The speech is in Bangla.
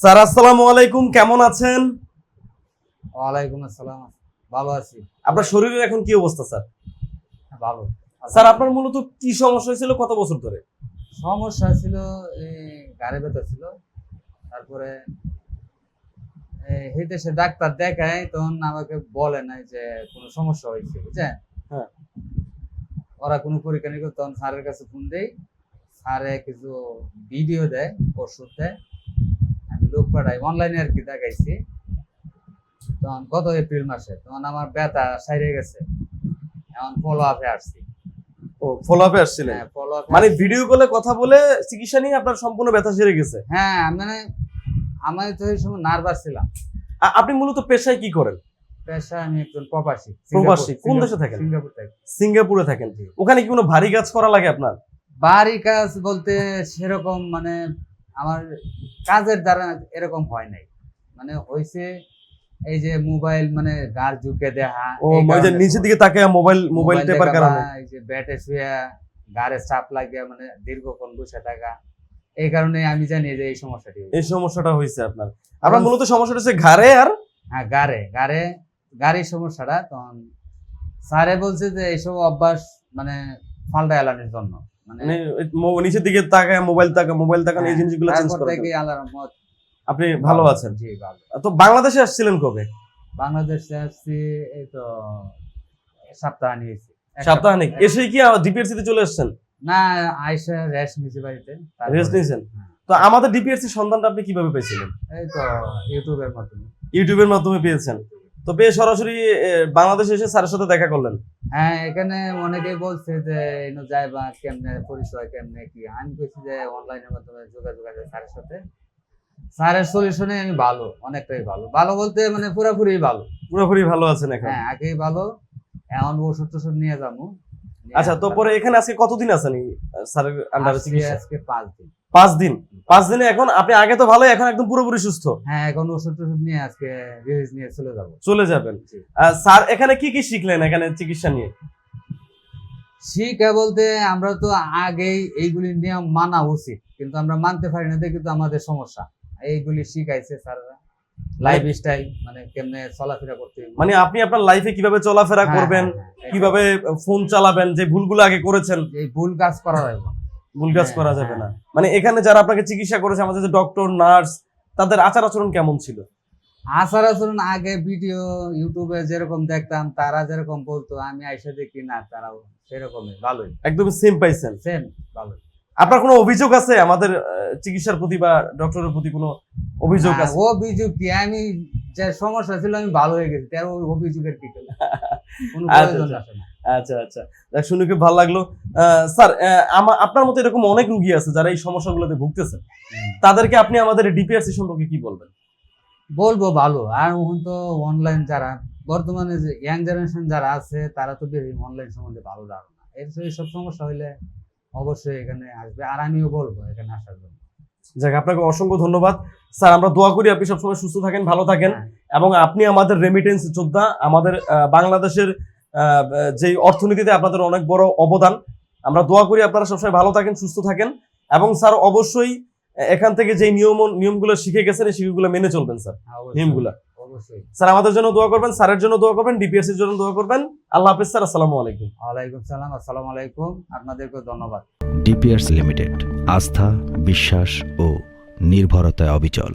স্যার আসসালামু আলাইকুম কেমন আছেন? ওয়ালাইকুম আসসালাম ভালো আছি। আপনার শরীরের এখন কি অবস্থা স্যার? ভালো। স্যার আপনার মূলত কি সমস্যা হয়েছিল কত বছর ধরে? সমস্যা ছিল গাড়ি ব্যথা ছিল। তারপরে হেঁটে সে ডাক্তার দেখায় তখন আমাকে বলে নাই যে কোনো সমস্যা হয়েছে বুঝছেন? হ্যাঁ। ওরা কোনো পরীক্ষা নিয়ে তখন স্যারের কাছে ফোন দেই। স্যারে কিছু ভিডিও দেয় ওষুধ দেয়। পাঠাই অনলাইনে আর কি দেখাইছি। তখন গত এপ্রিল মাসে তখন আমার ব্যথা সাইরে গেছে। এখন ফলো আপে আসছি। ও ফলো আপে আসছিলেন? হ্যাঁ মানে ভিডিও কলে কথা বলে চিকিৎসা নিয়ে আপনার সম্পূর্ণ ব্যথা সেরে গেছে? হ্যাঁ মানে আমি তো এই সময় নার্ভাস ছিলাম। আপনি মূলত পেশায় কি করেন? পেশা আমি একজন প্রবাসী প্রবাসী? কোন দেশে থাকেন? সিঙ্গাপুর থাকি। সিঙ্গাপুরে থাকেন। ওখানে কি কোনো ভারী কাজ করা লাগে আপনার? বাড়ি কাজ বলতে সেরকম মানে আমার কাজের দ্বারা এরকম হয় নাই। মানে হয়েছে এই যে মোবাইল মানে গার ঝুঁকে দেখা ও ওই নিচের দিকে তাকে মোবাইল মোবাইল টেপার কারণে। এই যে ব্যাটে শুয়ে গাড়ে চাপ লাগিয়ে মানে দীর্ঘক্ষণ বসে থাকা এই কারণে আমি জানি যে এই সমস্যাটি এই সমস্যাটা হয়েছে আপনার। আপনার মূলত সমস্যাটা হচ্ছে ঘাড়ে আর? হ্যাঁ গাড়ে। গাড়ে গাড়ির সমস্যাটা তখন স্যারে বলছে যে এইসব অভ্যাস মানে ফালটা এলানোর জন্য। মানে মানে নিচের দিকে তাকায় মোবাইল তাকা মোবাইল তাকানো এই জিনিসগুলো চেঞ্জ করে আপনি ভালো আছেন? জি ভালো। তো বাংলাদেশে আসছিলেন কবে? বাংলাদেশে আসছি এই তো সপ্তাহ নিয়েছি এক সপ্তাহানিক সপ্তাহ- এসেই কি ডিপিএসসি তে চলে আসছেন না আইসা রেস্ট নিয়েছি বাড়িতে। রেস্ট নিয়েছেন হ্যাঁ, তো আমাদের ডিপিএসসি সন্ধানটা আপনি কীভাবে পেয়েছিলেন? এই তো ইউটিউবের মাধ্যমে। ইউটিউবের মাধ্যমে পেয়েছেন। তো পেয়ে সরাসরি বাংলাদেশে এসে স্যারের সাথে দেখা করলেন? হ্যাঁ এখানে অনেকেই বলছে যে ইনো যাইবা কেমনে পরিচয় কেমনে কি? আমি কইছি যে অনলাইনের মাধ্যমে যোগাযোগ আছে স্যারের সাথে। স্যারের সলিউশনে আমি ভালো অনেকটাই ভালো। ভালো বলতে মানে পুরোপুরি ভালো। পুরোপুরি ভালো আছেন এখন? হ্যাঁ আগেই ভালো। এখন ওষুধ টষুধ নিয়ে যাব। আচ্ছা তো পরে এখানে আজকে কতদিন আছেন স্যারের আন্ডারে আজকে পাঁচ দিন। পাঁচ দিন? পাঁচ দিনে এখন আপনি আগে তো ভালো এখন একদম পুরোপুরি সুস্থ। হ্যাঁ এখন ওষুধ টষুধ নিয়ে আজকে রিলিজ নিয়ে চলে যাব। চলে যাবেন। স্যার এখানে কি কি শিখলেন এখানে চিকিৎসা নিয়ে? শিক্ষা বলতে আমরা তো আগেই এইগুলি নিয়ম মানা উচিত কিন্তু আমরা মানতে পারি না দেখি তো আমাদের সমস্যা। এইগুলি শিখাইছে স্যাররা। লাইফ স্টাইল মানে কেমনে চলাফেরা করতে মানে আপনি আপনার লাইফে কীভাবে চলাফেরা হ্যাঁ, করবেন হ্যাঁ, হ্যাঁ, কীভাবে ফোন চালাবেন যে ভুলগুলো আগে করেছেন? এই ভুল কাজ করা যাবে না। ভুল কাজ হ্যাঁ, করা যাবে না। হ্যাঁ। মানে এখানে যারা আপনাকে চিকিৎসা করেছে আমাদের যে ডক্টর নার্স তাদের আচার আচরণ কেমন ছিল? আচার আচরণ আগে ভিডিও ইউটিউবে যেরকম দেখতাম তারা যেরকম বলতো আমি আইসা দেখি না তারাও সেরকমই ভালোই। একদম সেম পাইছেন সেম ভালোই। আপনার কোনো অভিযোগ আছে? আমাদের চিকিৎসার প্রতি বা ডক্টরের প্রতি কোনো অভিযোগ আছে? অভিযোগ কি? আমি যে সমস্যা ছিল আমি ভালো হয়ে গেছি তার অভিযোগের কি কোনো আচ্ছা, প্রয়োজন আচ্ছা। আচ্ছা আচ্ছা। শুনে খুব ভালো লাগল। স্যার আপনার মতো এরকম অনেক রুগী আছে যারা এই সমস্যাগুলোতে তাদেরকে আপনি আমাদের ডিপিআরসি সম্পর্কে কি বলবেন? বলব ভালো। আর এখন তো অনলাইন যারা বর্তমানে যে ইয়াং জেনারেশন যারা আছে তারা তো অনলাইন সম্বন্ধে ভালো ধারণা এর এইসব সমস্যা হইলে অবশ্যই এখানে আসবে। আর আমিও বলব এখানে আসার জন্য। যাক আপনাকে অসংখ্য ধন্যবাদ। স্যার আমরা দোয়া করি আপনি সবসময় সুস্থ থাকেন ভালো থাকেন। হ্যাঁ, এবং আপনি আমাদের রেমিটেন্স যোদ্ধা আমাদের বাংলাদেশের আহ, যে অর্থনীতিতে আপনাদের অনেক বড় অবদান আমরা দোয়া করি আপনারা সবসময় ভালো থাকেন সুস্থ থাকেন। এবং স্যার অবশ্যই এখান থেকে যে নিয়ম নিয়মগুলো শিখে গেছেন এই শিখেগুলো মেনে চলবেন স্যার হ্যাঁ, অবশ্যই, নিয়মগুলো। স্যার আমাদের জন্য দোয়া করবেন স্যারের জন্য দোয়া করবেন ডিপিএস এর জন্য দোয়া করবেন। আল্লাহ হাফিজ স্যার আসসালামু আলাইকুম। ওয়ালাইকুম সালাম আসসালামু আলাইকুম আপনাদেরকে ধন্যবাদ। ডিপিএস লিমিটেড আস্থা বিশ্বাস ও নির্ভরতায় অবিচল।